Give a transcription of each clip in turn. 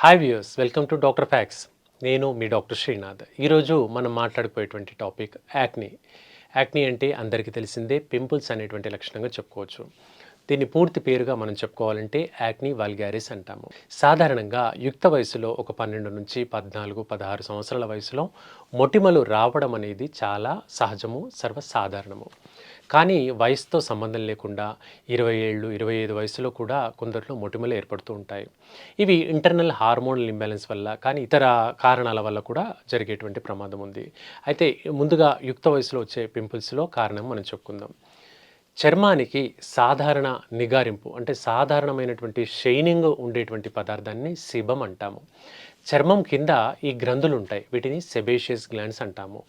Hi views welcome to doctor facts నేను మీ doctor Srinath ఈరోజు మనం మాట్లాడుకునేటువంటి టాపిక్ యాక్ని యాక్ని అంటే అందరికీ తెలిసిందే పింపుల్స్ అనేటువంటి లక్షణంగా చెప్పుకోవచ్చు. దీన్ని పూర్తి పేరుగా మనం చెప్పుకోవాలంటే యాక్ని వాల్గారిస్ అంటాము. సాధారణంగా యుక్త వయసులో ఒక పన్నెండు నుంచి పద్నాలుగు పదహారు సంవత్సరాల వయసులో మొటిమలు రావడం అనేది చాలా సహజము సర్వసాధారణము. కానీ వయసుతో సంబంధం లేకుండా ఇరవై ఏళ్ళు ఇరవై ఐదు వయసులో కూడా కొందరిలో మొటిమలు ఏర్పడుతూ ఉంటాయి. ఇవి ఇంటర్నల్ హార్మోనల్ ఇంబ్యాలెన్స్ వల్ల కానీ ఇతర కారణాల వల్ల కూడా జరిగేటువంటి ప్రమాదం ఉంది. అయితే ముందుగా యుక్త వయసులో వచ్చే పింపుల్స్లో కారణం మనం చెప్పుకుందాం. చర్మానికి సాధారణ నిగారింపు అంటే సాధారణమైనటువంటి షైనింగ్ ఉండేటువంటి పదార్థాన్ని సిబం అంటాము. చర్మం కింద ఈ గ్రంథులు ఉంటాయి వీటిని సెబేషియస్ గ్లాండ్స్ అంటాము.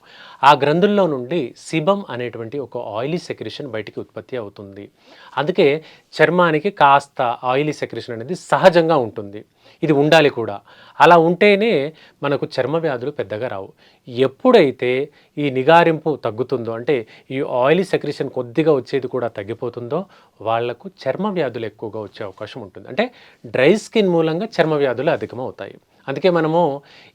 ఆ గ్రంథుల్లో నుండి సిబం అనేటువంటి ఒక ఆయిలీ సెక్రేషన్ బయటికి ఉత్పత్తి అవుతుంది. అందుకే చర్మానికి కాస్త ఆయిలీ సెక్రేషన్ అనేది సహజంగా ఉంటుంది. ఇది ఉండాలి కూడా. అలా ఉంటేనే మనకు చర్మ వ్యాధులు పెద్దగా రావు. ఎప్పుడైతే ఈ నిగారింపు తగ్గుతుందో అంటే ఈ ఆయిలీ సెక్రేషన్ కొద్దిగా వచ్చేది కూడా తగ్గిపోతుందో వాళ్ళకు చర్మ వ్యాధులు ఎక్కువగా వచ్చే అవకాశం ఉంటుంది. అంటే డ్రై స్కిన్ మూలంగా చర్మ వ్యాధులు అధికమవుతాయి. అందుకే మనము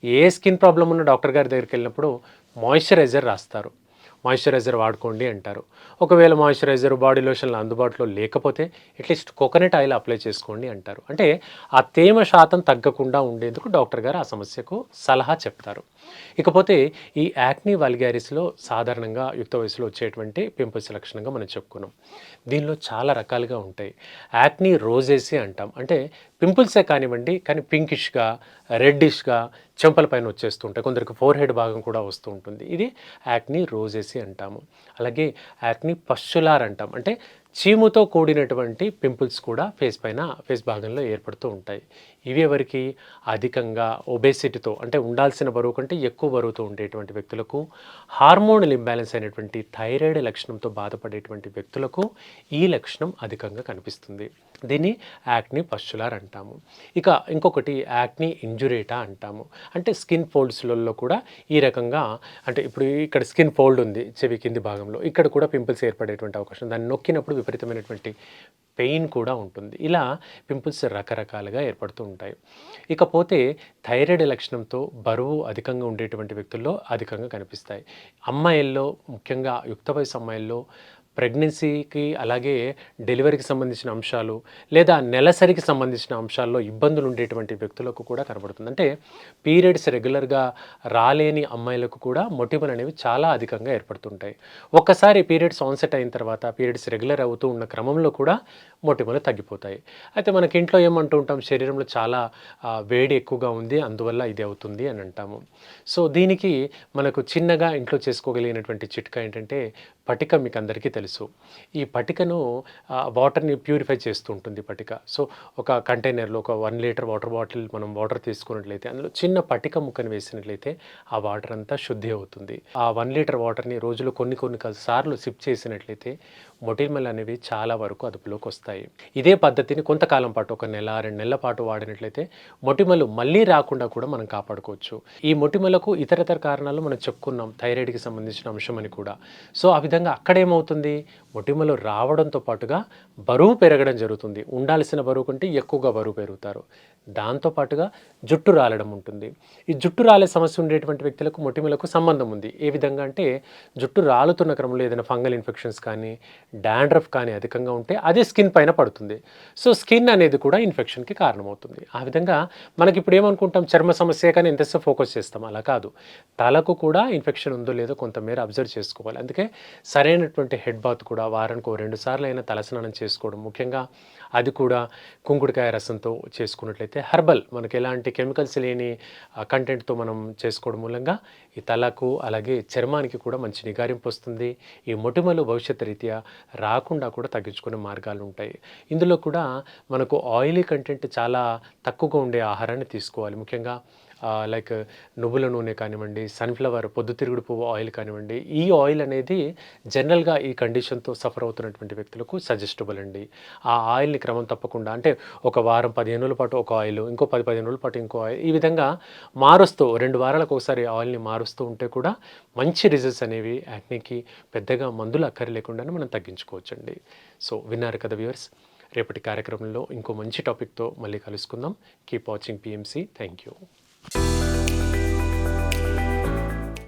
ఏ స్కిన్ ప్రాబ్లం ఉన్న డాక్టర్ గారి దగ్గరికి వెళ్ళినప్పుడు మాయిశ్చరైజర్ రాస్తారు. మాయిశ్చరైజర్ వాడుకోండి అంటారు. ఒకవేళ మాయిశ్చరైజర్ బాడీ లోషన్లు అందుబాటులో లేకపోతే అట్లీస్ట్ కోకోనట్ ఆయిల్ అప్లై చేసుకోండి అంటారు. అంటే ఆ తేమ శాతం తగ్గకుండా ఉండేందుకు డాక్టర్ గారు ఆ సమస్యకు సలహా చెప్తారు. ఇకపోతే ఈ యాక్నీ వల్గారిస్లో సాధారణంగా యుక్త వయసులో వచ్చేటువంటి పింపుల్స్ లక్షణంగా మనం చెప్పుకున్నాం. దీనిలో చాలా రకాలుగా ఉంటాయి. యాక్నీ రోజేసి అంటాం. అంటే పింపుల్సే కానివ్వండి కానీ పింకిష్గా రెడ్డిష్గా చెంపల పైన వచ్చేస్తుంటాయి కొందరికి ఫోర్ హెడ్ భాగం కూడా వస్తూ ఉంటుంది. ఇది యాక్నీ రోజేసి అంటాము. అలాగే యాక్నీ పశ్చులార్ అంటాం. అంటే చీముతో కూడినటువంటి పింపుల్స్ కూడా ఫేస్ పైన ఫేస్ భాగంలో ఏర్పడుతూ ఉంటాయి. ఇవి ఎవరికి? అధికంగా ఒబేసిటీతో అంటే ఉండాల్సిన బరువు కంటే ఎక్కువ బరువుతో ఉండేటువంటి వ్యక్తులకు హార్మోనల్ ఇంబ్యాలెన్స్ అయినటువంటి థైరాయిడ్ లక్షణంతో బాధపడేటువంటి వ్యక్తులకు ఈ లక్షణం అధికంగా కనిపిస్తుంది. దీన్ని యాక్ని పశ్చులార్ అంటాము. ఇక ఇంకొకటి యాక్ని ఇంజురేటా అంటాము. అంటే స్కిన్ ఫోల్డ్స్లలో కూడా ఈ రకంగా అంటే ఇప్పుడు ఇక్కడ స్కిన్ ఫోల్డ్ ఉంది చెవి కింది భాగంలో. ఇక్కడ కూడా పింపుల్స్ ఏర్పడేటువంటి అవకాశం దాన్ని నొక్కినప్పుడు విపరీతమైనటువంటి పెయిన్ కూడా ఉంటుంది. ఇలా పింపుల్స్ రకరకాలుగా ఏర్పడుతూ ఉంటాయి. ఇకపోతే థైరాయిడ్ లక్షణంతో బరువు అధికంగా ఉండేటువంటి వ్యక్తుల్లో అధికంగా కనిపిస్తాయి. అమ్మాయిల్లో ముఖ్యంగా యుక్త వయసు అమ్మాయిల్లో ప్రెగ్నెన్సీకి అలాగే డెలివరీకి సంబంధించిన అంశాలు లేదా నెలసరికి సంబంధించిన అంశాల్లో ఇబ్బందులు ఉండేటువంటి వ్యక్తులకు కూడా కనబడుతుంది. అంటే పీరియడ్స్ రెగ్యులర్గా రాలేని అమ్మాయిలకు కూడా మొటిమలు అనేవి చాలా అధికంగా ఏర్పడుతుంటాయి. ఒక్కసారి పీరియడ్స్ ఆన్సెట్ అయిన తర్వాత పీరియడ్స్ రెగ్యులర్ అవుతూ ఉన్న క్రమంలో కూడా మొటిమలు తగ్గిపోతాయి. అయితే మనకి ఇంట్లో ఏమంటూ ఉంటాం శరీరంలో చాలా వేడి ఎక్కువగా ఉంది అందువల్ల ఇది అవుతుంది అని అంటాము. సో దీనికి మనకు చిన్నగా ఇంట్లో చేసుకోగలిగినటువంటి చిట్కా ఏంటంటే పటిక మీకు అందరికీ తెలుసు. ఈ పటికను వాటర్ని ప్యూరిఫై చేస్తూ ఉంటుంది పటిక. సో ఒక కంటైనర్లో ఒక వన్ లీటర్ వాటర్ బాటిల్ మనం వాటర్ తీసుకున్నట్లయితే అందులో చిన్న పటిక ముక్కను వేసినట్లయితే ఆ వాటర్ అంతా శుద్ధి అవుతుంది. ఆ వన్ లీటర్ వాటర్ని రోజులో కొన్ని కొన్ని సార్లు సిప్ చేసినట్లయితే మొటిమలు అనేవి చాలా వరకు అదుపులోకి వస్తాయి. ఇదే పద్ధతిని కొంతకాలం పాటు ఒక నెల రెండు నెలల పాటు వాడినట్లయితే మొటిమలు మళ్ళీ రాకుండా కూడా మనం కాపాడుకోవచ్చు. ఈ మొటిమలకు ఇతరతర కారణాలు మనం చెప్పుకున్నాం థైరాయిడ్కి సంబంధించిన అంశం అని కూడా. సో ఆ విధంగా అక్కడేమవుతుంది? మొటిమలు రావడంతో పాటుగా బరువు పెరగడం జరుగుతుంది. ఉండాల్సిన బరువు కంటే ఎక్కువగా బరువు పెరుగుతారు. దాంతోపాటుగా జుట్టు రాలడం ఉంటుంది. ఈ జుట్టు రాలే సమస్య ఉండేటువంటి వ్యక్తులకు మొటిమలకు సంబంధం ఉంది. ఏ విధంగా అంటే జుట్టు రాలుతున్న క్రమంలో ఏదైనా ఫంగల్ ఇన్ఫెక్షన్స్ కానీ డాండ్రఫ్ కానీ అధికంగా ఉంటే అదే స్కిన్ పైన పడుతుంది. సో స్కిన్ అనేది కూడా ఇన్ఫెక్షన్కి కారణమవుతుంది. ఆ విధంగా మనకి ఇప్పుడు ఏమనుకుంటాం? చర్మ సమస్య కానీ ఎంతసేపు ఫోకస్ చేస్తాం. అలా కాదు. తలకు కూడా ఇన్ఫెక్షన్ ఉందో లేదో కొంతమేర అబ్జర్వ్ చేసుకోవాలి. అందుకే సరైనటువంటి హెడ్ బాత్ కూడా వారానికి ఓ రెండు సార్లు అయినా తలస్నానం చేసుకోవడం. ముఖ్యంగా అది కూడా కుంకుడుకాయ రసంతో చేసుకున్నట్లయితే హర్బల్ మనకి ఎలాంటి కెమికల్స్ లేని కంటెంట్తో మనం చేసుకోవడం మూలంగా ఈ తలకు అలాగే చర్మానికి కూడా మంచి నిగారింపు వస్తుంది. ఈ మొటిమలు భవిష్యత్ రీత్యా రాకుండా కూడా తగ్గించుకునే మార్గాలు ఉంటాయి. ఇందులో కూడా మనకు ఆయిలీ కంటెంట్ చాలా తక్కువగా ఉండే ఆహారాన్ని తీసుకోవాలి. ముఖ్యంగా లైక్ నువ్వుల నూనె కానివ్వండి సన్ఫ్లవర్ పొద్దుతిరుగుడు పువ్వు ఆయిల్ కానివ్వండి ఈ ఆయిల్ అనేది జనరల్గా ఈ కండిషన్తో సఫర్ అవుతున్నటువంటి వ్యక్తులకు సజెస్టబుల్ అండి. ఆ ఆయిల్ని క్రమం తప్పకుండా అంటే ఒక వారం పదిహేను రోజుల పాటు ఒక ఆయిల్ ఇంకో పది పదిహేను రోజుల పాటు ఇంకో ఆయిల్ ఈ విధంగా మారుస్తూ రెండు వారాలకు ఒకసారి ఆయిల్ని మారుస్తూ ఉంటే కూడా మంచి రిజల్ట్స్ అనేవి యాక్నీకి పెద్దగా మందులు అక్కర లేకుండానే మనం తగ్గించుకోవచ్చండి. సో విన్నారు కదా వ్యూవర్స్ రేపటి కార్యక్రమంలో ఇంకో మంచి టాపిక్తో మళ్ళీ కలుసుకుందాం. Keep watching PMC thank you You